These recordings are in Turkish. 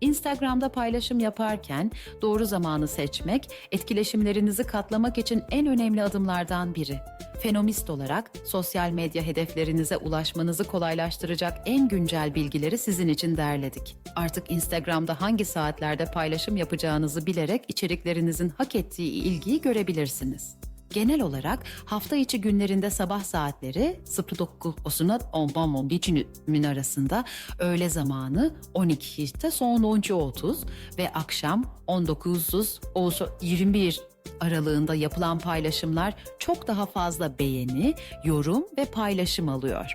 Instagram'da paylaşım yaparken doğru zamanı seçmek, etkileşimlerinizi katlamak için en önemli adımlardan biri. Fenomist olarak sosyal medya hedeflerinize ulaşmanızı kolaylaştıracak en güncel bilgileri sizin için derledik. Artık Instagram'da hangi saatlerde paylaşım yapacağınızı bilerek içeriklerinizin hak ettiği ilgiyi görebilirsiniz. Genel olarak hafta içi günlerinde sabah saatleri 09'una 10 geçimin arasında, öğle zamanı 12'te son 10.30 ve akşam 19.21 aralığında yapılan paylaşımlar çok daha fazla beğeni, yorum ve paylaşım alıyor.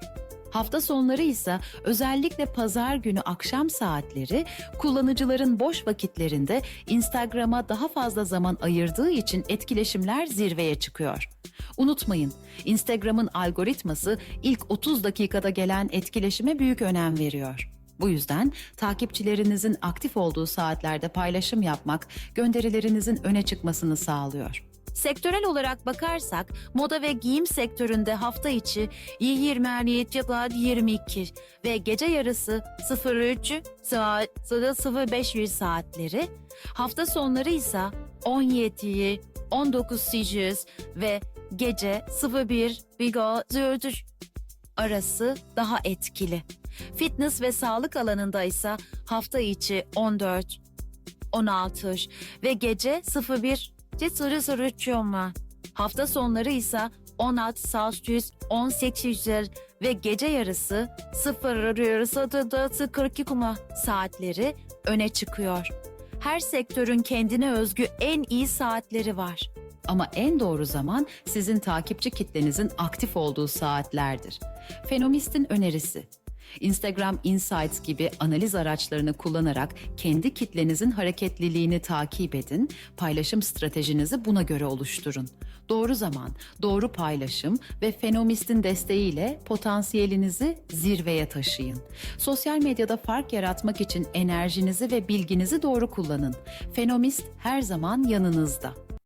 Hafta sonları ise özellikle pazar günü akşam saatleri kullanıcıların boş vakitlerinde Instagram'a daha fazla zaman ayırdığı için etkileşimler zirveye çıkıyor. Unutmayın, Instagram'ın algoritması ilk 30 dakikada gelen etkileşime büyük önem veriyor. Bu yüzden takipçilerinizin aktif olduğu saatlerde paylaşım yapmak gönderilerinizin öne çıkmasını sağlıyor. Sektörel olarak bakarsak moda ve giyim sektöründe hafta içi 27 ya da 22 ve gece yarısı 03 saat 05 saatleri, hafta sonları ise 17 19 ve gece 01 Bigo arası daha etkili. Fitness ve sağlık alanında ise hafta içi 14 16 ve gece 01 soru soru çoma. Hafta sonları ise 16 saat 18 ve gece yarısı 0 42 kuma saatleri öne çıkıyor. Her sektörün kendine özgü en iyi saatleri var. Ama en doğru zaman sizin takipçi kitlenizin aktif olduğu saatlerdir. Fenomist'in önerisi. Instagram Insights gibi analiz araçlarını kullanarak kendi kitlenizin hareketliliğini takip edin, paylaşım stratejinizi buna göre oluşturun. Doğru zaman, doğru paylaşım ve Fenomist'in desteğiyle potansiyelinizi zirveye taşıyın. Sosyal medyada fark yaratmak için enerjinizi ve bilginizi doğru kullanın. Fenomist her zaman yanınızda.